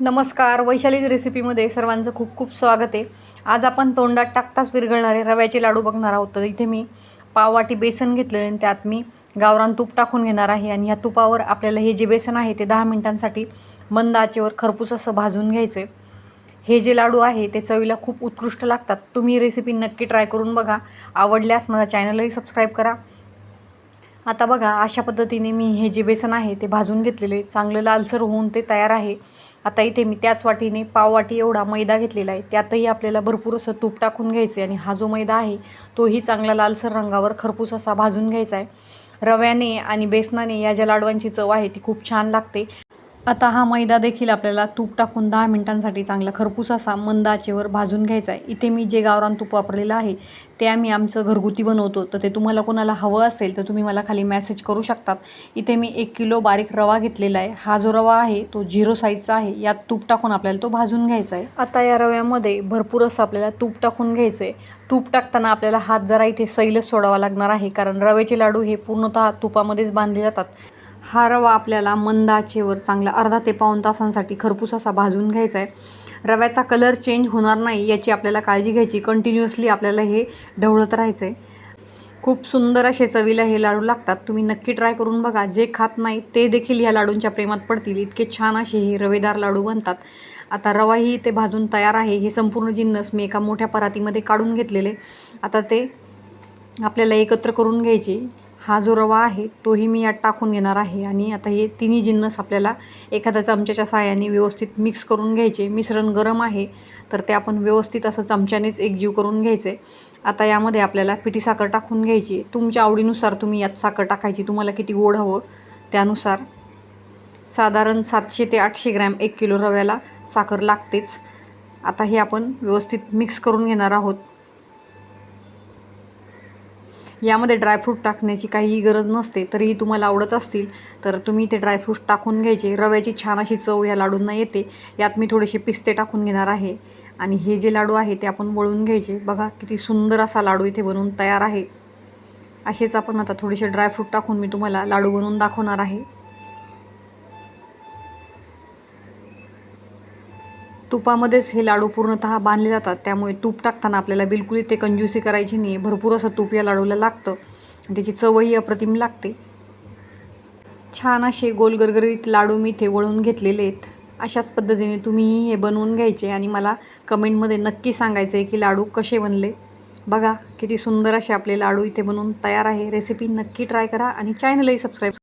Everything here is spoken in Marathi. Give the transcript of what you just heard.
नमस्कार वैशालीज रेसिपीमध्ये सर्वांचं खूप खूप स्वागत आहे. आज आपण तोंडात टाकताच विरघळणारे रव्याचे लाडू बघणार आहोत. तर इथे मी पाववाटी बेसन घेतलेले आणि त्यात मी गावरान तूप टाकून घेणार आहे. आणि ह्या तुपावर आपल्याला हे जे बेसन आहे ते दहा मिनिटांसाठी मंद आचेवर खरपूस असं भाजून घ्यायचं आहे. हे जे लाडू आहे ते चवीला खूप उत्कृष्ट लागतात. तुम्ही रेसिपी नक्की ट्राय करून बघा. आवडल्यास माझा चॅनलही सबस्क्राईब करा. आता बघा अशा पद्धतीने मी हे जे बेसन आहे ते भाजून घेतलेले चांगलं लालसर होऊन ते तयार आहे. आता इथे मी त्याच वाटीने पाववाटी एवढा मैदा घेतलेला आहे. त्यातही आपल्याला भरपूर असं तूप टाकून घ्यायचं आहे आणि हा जो मैदा आहे तोही चांगला लालसर रंगावर खरपूस असा भाजून घ्यायचा आहे. रव्याने आणि बेसनाने या ज्या लाडवांची चव आहे ती खूप छान लागते. आता हा मैदा देखील आपल्याला तूप टाकून दहा मिनिटांसाठी चांगला खरपूस असा मंद आचेवर भाजून घ्यायचा आहे. इथे मी जे गावरान तूप वापरलेलं आहे ते आम्ही आमचं घरगुती बनवतो. तर ते तुम्हाला कोणाला हवं असेल तर तुम्ही मला खाली मॅसेज करू शकतात. इथे मी एक किलो बारीक रवा घेतलेला आहे. हा जो रवा आहे तो झिरो साईजचा आहे. यात तूप टाकून आपल्याला तो भाजून घ्यायचा आहे. आता या रव्यामध्ये भरपूर असं आपल्याला तूप टाकून घ्यायचं आहे तूप टाकताना आपल्याला हात जरा इथे सैलच सोडावा लागणार आहे कारण रव्याचे लाडू हे पूर्णतः तुपामध्येच बांधले जातात. हा रवा आपल्याला मंद आचेवर चांगला अर्धा ते पाऊण तासांसाठी खरपूस असा भाजून घ्यायचा आहे रव्याचा कलर चेंज होणार नाही याची आपल्याला काळजी घ्यायची. कंटिन्युअसली आपल्याला हे ढवळत राहायचं आहे खूप सुंदर असे चवीला हे लाडू लागतात. तुम्ही नक्की ट्राय करून बघा. जे खात नाही ते देखील ह्या लाडूंच्या प्रेमात पडतील. इतके छान असे हे रवेदार लाडू बनतात. आता रवाही ते भाजून तयार आहे. हे संपूर्ण जिन्नस मी एका मोठ्या परातीमध्ये काढून घेतलेले. आता ते आपल्याला एकत्र करून घ्यायचे. हा जो रवा आहे तोही मी यात टाकून घेणार आहे आणि आता हे तिन्ही जिन्नस आपल्याला एखाद्या चमच्याच्या साहाय्याने व्यवस्थित मिक्स करून घ्यायचे. मिश्रण गरम आहे तर ते आपण व्यवस्थित असं चमच्यानेच एकजीव करून घ्यायचे. आता यामध्ये आपल्याला पिठी साखर टाकून घ्यायची. तुमच्या आवडीनुसार तुम्ही यात साखर टाकायची. तुम्हाला किती गोड हवं त्यानुसार. साधारण सातशे ते आठशे ग्रॅम एक किलो रव्याला साखर लागतेच. आता हे आपण व्यवस्थित मिक्स करून घेणार आहोत. यामध्ये ड्रायफ्रूट टाकण्याची काहीही गरज नसते तरीही तुम्हाला आवडत असतील तर तुम्ही ते ड्रायफ्रूट टाकून घ्यायचे. रव्याची छान अशी चव या लाडूंना येते. यात मी थोडेसे पिस्ते टाकून घेणार आहे. आणि हे जे लाडू आहे ते आपण वळून घ्यायचे. बघा किती सुंदर असा लाडू इथे बनवून तयार आहे. असेच आपण आता थोडेसे ड्रायफ्रूट टाकून मी तुम्हाला लाडू बनवून दाखवणार आहे. तुपामध्येच हे लाडू पूर्णतः बांधले जातात. त्यामुळे तूप टाकताना आपल्याला बिलकुल ते कंजूसी करायची नाही. भरपूर असं तूप या लाडूला लागतं. त्याची चवही अप्रतिम लागते. छान असे गोलगरगरीत लाडू मी ते वळून घेतलेले आहेत. अशाच पद्धतीने तुम्हीही हे बनवून घ्यायचे आणि मला कमेंटमध्ये नक्की सांगायचं आहे की लाडू कसे बनले. बघा किती सुंदर असे आपले लाडू इथे बनवून तयार आहे. रेसिपी नक्की ट्राय करा आणि चॅनलही सबस्क्राईब